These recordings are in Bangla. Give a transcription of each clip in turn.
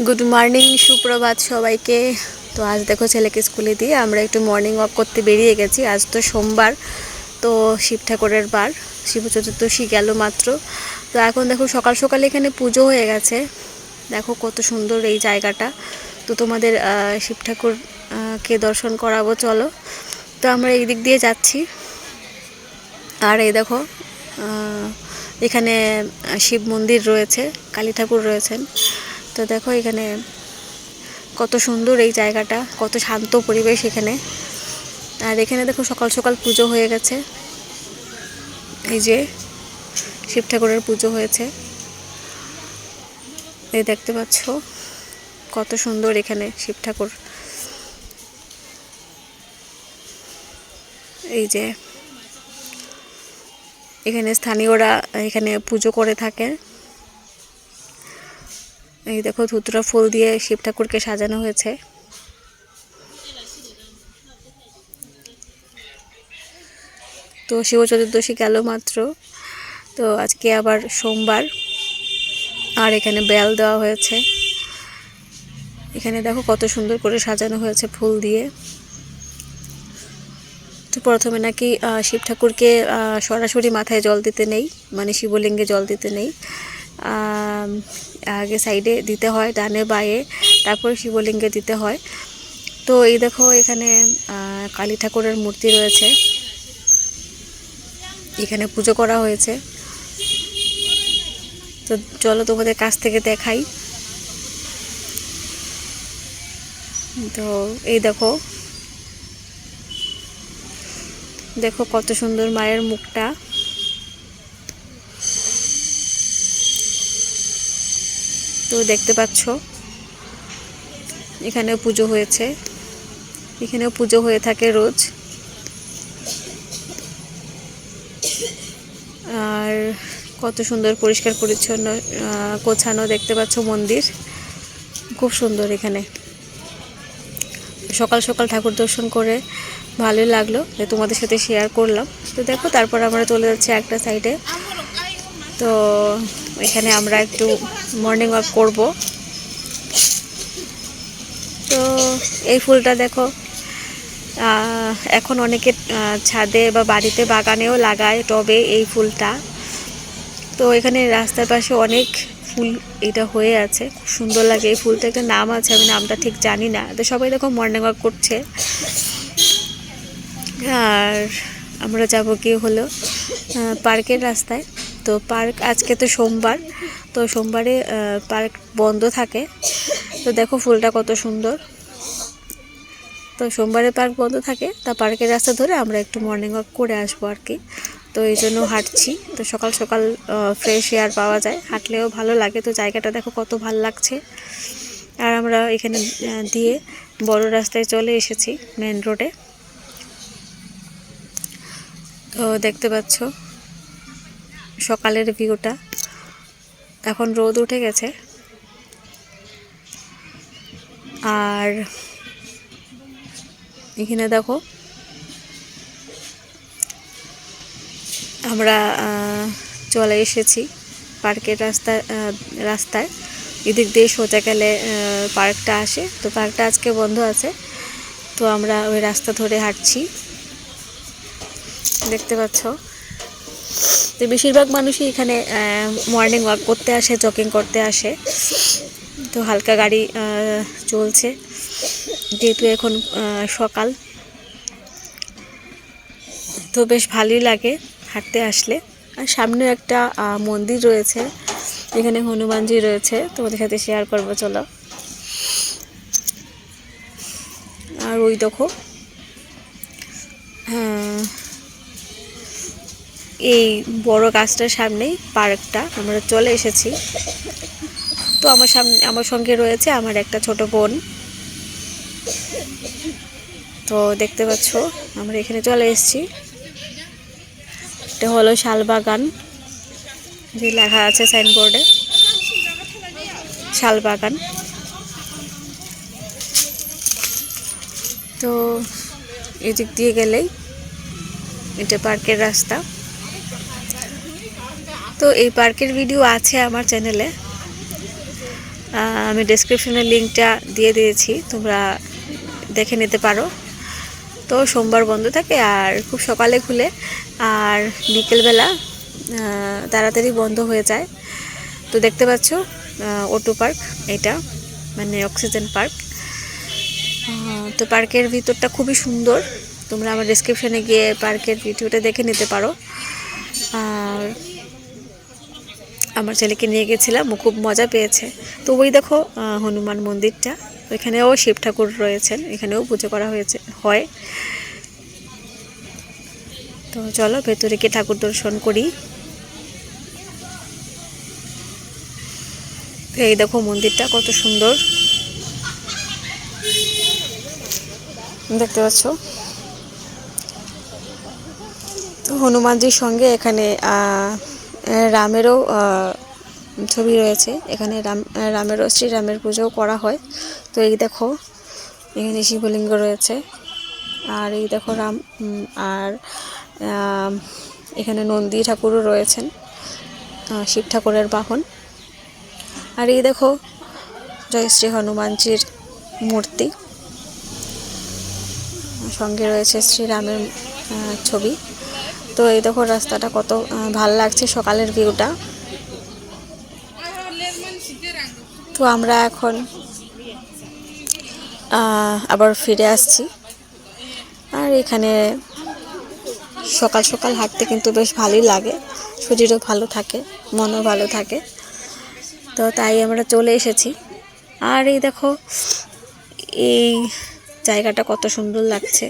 গুড মর্নিং সুপ্রভাত সবাইকে। তো আজ দেখো ছেলেকে স্কুলে দিয়ে আমরা একটু মর্নিং ওয়াক করতে বেরিয়ে গেছি। আজ তো সোমবার, তো শিব ঠাকুরের বার, শিব চতুর্দশী গেল মাত্র। তো এখন দেখো সকাল সকাল এখানে পুজো হয়ে গেছে। দেখো কত সুন্দর এই জায়গাটা। তো তোমাদের শিব ঠাকুর কে দর্শন করাবো চলো। তো আমরা এই দিক দিয়ে যাচ্ছি। আর এই দেখো এখানে শিব মন্দির রয়েছে, কালী ঠাকুর রয়েছেন। তো দেখো এখানে কত সুন্দর এই জায়গাটা, কত শান্ত পরিবেশ এখানে। আর এখানে দেখো সকাল সকাল পুজো হয়ে গেছে। এই যে শিব ঠাকুরের পুজো হয়েছে। এই দেখতে পাচ্ছ কত সুন্দর এখানে শিব ঠাকুর। এই যে এখানে স্থানীয়রা এখানে পুজো করে থাকে। এই দেখো ধুতরা ফুল দিয়ে শিব ঠাকুরকে সাজানো হয়েছে। তো শিব চতুর্দশী গেল মাত্র। তো আজকে আবার সোমবার, আর এখানে বেল দেওয়া হয়েছে। এখানে দেখো কত সুন্দর করে সাজানো হয়েছে ফুল দিয়ে। তো প্রথমে নাকি শিব ঠাকুরকে সরাসরি মাথায় জল দিতে নেই মানে শিবলিঙ্গে জল দিতে নেই। আগে সাইডে দিতে হয়, ডানে বায়ে, তারপরে শিবলিঙ্গে দিতে হয়। তো এই দেখো এখানে কালী ঠাকুরের মূর্তি রয়েছে। এখানে পুজো করা হয়েছে। তো চলো তোমাদের কাছ থেকে দেখাই। তো এই দেখো। দেখো কত সুন্দর মায়ের মুখটা। তো দেখতে পাচ্ছ। এখানেও পুজো হয়েছে। এখানেও পুজো হয়ে থাকে রোজ। আর কত সুন্দর পরিষ্কার পরিচ্ছন্ন গোছানো দেখতে পাচ্ছ মন্দির। খুব সুন্দর এখানে। সকাল সকাল ঠাকুর দর্শন করে ভালোই লাগল যে তোমাদের সাথে শেয়ার করলাম। তো দেখো, তারপর আমরা চলে যাচ্ছি একটা সাইডে তো এখানে আমরা একটু মর্নিং ওয়াক করব। তো এই ফুলটা দেখো এখন অনেকে ছাদে বা বাড়িতে বাগানেও লাগায় টবে এই ফুলটা। তো এখানে রাস্তার পাশে অনেক ফুল এটা হয়ে আছে, খুব সুন্দর লাগে এই ফুলটা একটা নাম আছে, আমি নামটা ঠিক জানি না। তো সবাই দেখো মর্নিং ওয়াক করছে। আর আমরা যাব কি হলো পার্কের রাস্তায়। তো পার্ক আজকে তো সোমবার, তো সোমবারে পার্ক বন্ধ থাকে। তো দেখো ফুলটা কত সুন্দর। তো সোমবারে পার্ক বন্ধ থাকে, তা পার্কের রাস্তা ধরে আমরা একটু মর্নিং ওয়াক করে আসব আর কি। তো এই জন্য হাঁটছি, তো সকাল সকাল ফ্রেশ এয়ার পাওয়া যায়। হাঁটলেও ভালো লাগে, তো জায়গাটা দেখো কত ভালো লাগছে। আর আমরা এখানে দিয়ে বড় রাস্তায় চলে এসেছি মেন রোডে তো দেখতে পাচ্ছ সকালের ভিউটা। এখন রোদ উঠে গেছে। আর এখানে দেখো, আমরা চলে এসেছি পার্কের রাস্তা রাস্তায়। এদিক দিয়ে সোজা গেলে পার্কটা আসে। তো পার্কটা আজকে বন্ধ আছে। তো আমরা ওই রাস্তা ধরে হাঁটছি। দেখতে পাচ্ছ? তো বেশিরভাগ মানুষই এখানে মর্নিং ওয়াক করতে আসে জগিং করতে আসে। তো হালকা গাড়ি চলছে। যেহেতু এখন সকাল। তো বেশ ভালোই লাগে হাঁটতে আসলে। আর সামনে একটা মন্দির রয়েছে। এখানে হনুমানজি রয়েছে। তোমাদের সাথে শেয়ার করব, চলো। আর ওই দেখো এই বড় গাছটার সামনেই পার্কটা, আমরা চলে এসেছি। তো আমার সামনে, আমার সঙ্গে রয়েছে আমার একটা ছোট বোন। তো দেখতে পাচ্ছ, আমরা এখানে চলে এসেছি। এটা হলো শালবাগান যে লেখা আছে সাইনবোর্ডে। শালবাগান তো এদিক দিয়ে গেলেই এটা পার্কের রাস্তা। তো এই পার্কের ভিডিও আছে আমার চ্যানেলে আমি ডেসক্রিপশনের লিঙ্কটা দিয়ে দিয়েছি, তোমরা দেখে নিতে পারো। তো সোমবার বন্ধ থাকে আর খুব সকালে খুলে, আর বিকেলবেলা তাড়াতাড়ি বন্ধ হয়ে যায়। তো দেখতে পাচ্ছ অটো পার্ক এটা মানে অক্সিজেন পার্ক তো পার্কের ভিতরটা খুবই সুন্দর। তোমরা আমার ডিসক্রিপশনে গিয়ে পার্কের ভিডিওটা দেখে নিতে পারো। আর আমার ছেলেকে নিয়ে গেছিলাম, ও খুব মজা পেয়েছে। তো ওই দেখো হনুমান মন্দিরটা, ওইখানেও শিব ঠাকুর রয়েছেন, এখানেও পুজো করা হয়েছে, হয়। তো চলো, ভেতরে গিয়ে ঠাকুর দর্শন করি। এই দেখো মন্দিরটা কত সুন্দর। দেখতে পাচ্ছ? তো হনুমানজির সঙ্গে এখানে রামেরও ছবি রয়েছে। এখানে রাম, রামেরও শ্রীরামের পুজোও করা হয়। তো এই দেখো, এখানে শিবলিঙ্গ রয়েছে। আর এই দেখো রাম আর এখানে নন্দী ঠাকুরও রয়েছেন শিব ঠাকুরের বাহন। আর এই দেখো, জয় শ্রী হনুমানজির মূর্তি। সঙ্গে রয়েছে শ্রীরামের ছবি। তো এই দেখো রাস্তাটা কত ভালো লাগছে সকালের ভিউটা তো আমরা এখন আবার ফিরে আসছি। আর এখানে সকাল সকাল হাঁটতে কিন্তু বেশ ভালোই লাগে। শরীরও ভালো থাকে, মনও ভালো থাকে। তো তাই আমরা চলে এসেছি। আর এই দেখো, এই জায়গাটা কত সুন্দর লাগছে।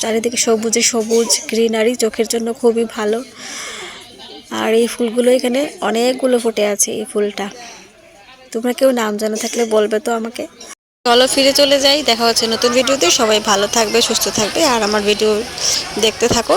চারিদিকে সবুজে সবুজ গ্রিনারি চোখের জন্য খুবই ভালো। আর এই ফুলগুলো এখানে অনেকগুলো ফুটে আছে এই ফুলটা। তোমরা কেউ নাম জানা থাকলে বলবে তো আমাকে। চলো ফিরে চলে যাই, দেখা হচ্ছে নতুন ভিডিওতে। সবাই ভালো থাকবে, সুস্থ থাকবে। আর আমার ভিডিও দেখতে থাকো।